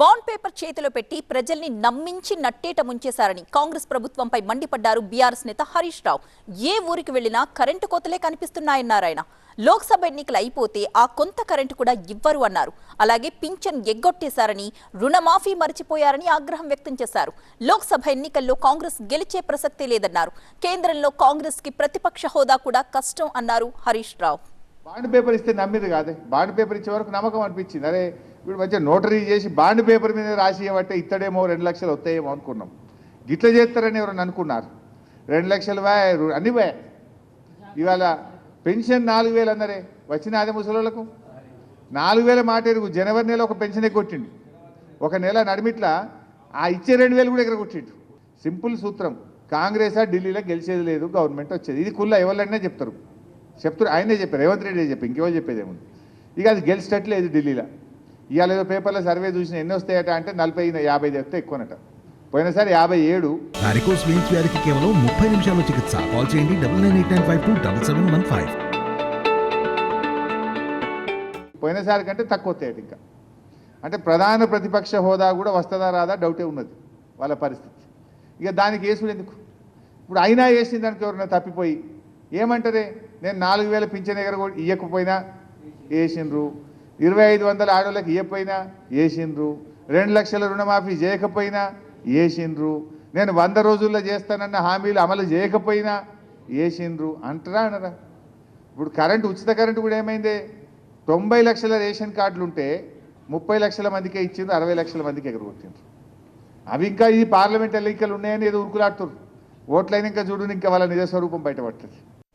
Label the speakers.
Speaker 1: Bond paper చేతిలో పెట్టి ప్రజల్ని నమ్మించి నట్టేట ముంచేశారని కాంగ్రెస్ ప్రభుత్వంపై మండిపడ్డారు బీఆర్ఎస్ నేత హరీష్ రావు. ఏ ఊరికి వెళ్ళినా కరెంటు కోతలే కనిపిస్తున్నాయన్నారు ఆయన లోక్సభ ఎన్నికలు అయిపోతే ఆ కొంత కరెంటు కూడా ఇవ్వరు అన్నారు. అలాగే పింఛన్ ఎగ్గొట్టేశారని రుణమాఫీ మరిచిపోయారని ఆగ్రహం వ్యక్తం చేశారు. లోక్సభ ఎన్నికల్లో కాంగ్రెస్ గెలిచే ప్రసక్తే లేదన్నారు. కేంద్రంలో కాంగ్రెస్కి ప్రతిపక్ష హోదా కూడా కష్టం అన్నారు హరీష్ రావు.
Speaker 2: బాండ్ పేపర్ ఇస్తే నమ్మేది కాదే. బాండ్ పేపర్ ఇచ్చే వరకు నమ్మకం అనిపించింది. అరే ఇప్పుడు మంచిగా నోటరీ చేసి బాండ్ పేపర్ మీద రాసి ఇవ్వట్టే ఇత్తడేమో రెండు లక్షలు వస్తాయేమో అనుకున్నాం. గిట్ల చేస్తారని ఎవరైనా అనుకున్నారు? రెండు లక్షలు వా అన్ని వా. ఇవాళ పెన్షన్ నాలుగు వేలు అన్నారే వచ్చిన అదే ముసలోళ్ళకు? నాలుగు వేల మాట ఎరుగు. జనవరి నెల ఒక పెన్షన్ కొట్టిండు ఒక నెల నడిమిట్లా ఆ ఇచ్చే రెండు వేలు కూడా ఎగరగొట్టిండు. సింపుల్ సూత్రం. కాంగ్రెస్ ఢిల్లీలో గెలిచేది లేదు గవర్నమెంట్ వచ్చేది. ఇది కుల్ల ఎవరైనా చెప్తారు. చెప్తారు ఆయనే చెప్పారు. రేవంత్ రెడ్డి చెప్పి ఇంకెవరు చెప్పేది ఏముంది? ఇక అది గెలిచేటట్లేదు ఢిల్లీలో. ఇవాళ ఏదో పేపర్లో సర్వే చూసిన ఎన్ని వస్తాయట అంటే నలభై యాభై వస్తే ఎక్కువనట. పోయినసారి యాభై ఏడు.
Speaker 3: వారికోస్ వెయిన్స్ వ్యాధికి కేవలం ముప్పై నిమిషాల్లో చికిత్స. కాల్ చేయండి double nine eight nine five two double seven one five.
Speaker 2: పోయినసారి కంటే తక్కువ వస్తాయట ఇంకా. అంటే ప్రధాన ప్రతిపక్ష హోదా కూడా వస్తుందా రాదా డౌటే ఉన్నది వాళ్ళ పరిస్థితి. ఇక దానికి వేసుడు ఎందుకు? ఇప్పుడు అయినా వేసిన దానికి ఎవరైనా తప్పిపోయి ఏమంటారే? నేను నాలుగు వేల పింఛన్ ఎగర ఇవ్వకపోయినా వేసిండ్రు ఇరవై ఐదు వందల ఆడోళ్ళకి ఇవ్వకపోయినా వేసిండ్రు రెండు లక్షల రుణమాఫీ చేయకపోయినా వేసిండ్రు నేను వంద రోజుల్లో చేస్తానన్న హామీలు అమలు చేయకపోయినా వేసిండ్రు అంటారా అనరా? ఇప్పుడు కరెంటు ఉచిత కరెంటు కూడా ఏమైంది? తొంభై లక్షల రేషన్ కార్డులు ఉంటే ముప్పై లక్షల మందికే ఇచ్చిండ్రు అరవై లక్షల మందికి ఎగరగొట్టిండ్రు. అవి ఇంకా ఈ పార్లమెంట్ ఎన్నికలు ఉన్నాయని ఏదో ఉరుకులాడుతున్నారు ఓట్లైన ఇంకా చూడు ఇంకా వాళ్ళ నిజస్వరూపం బయటపడుతుంది.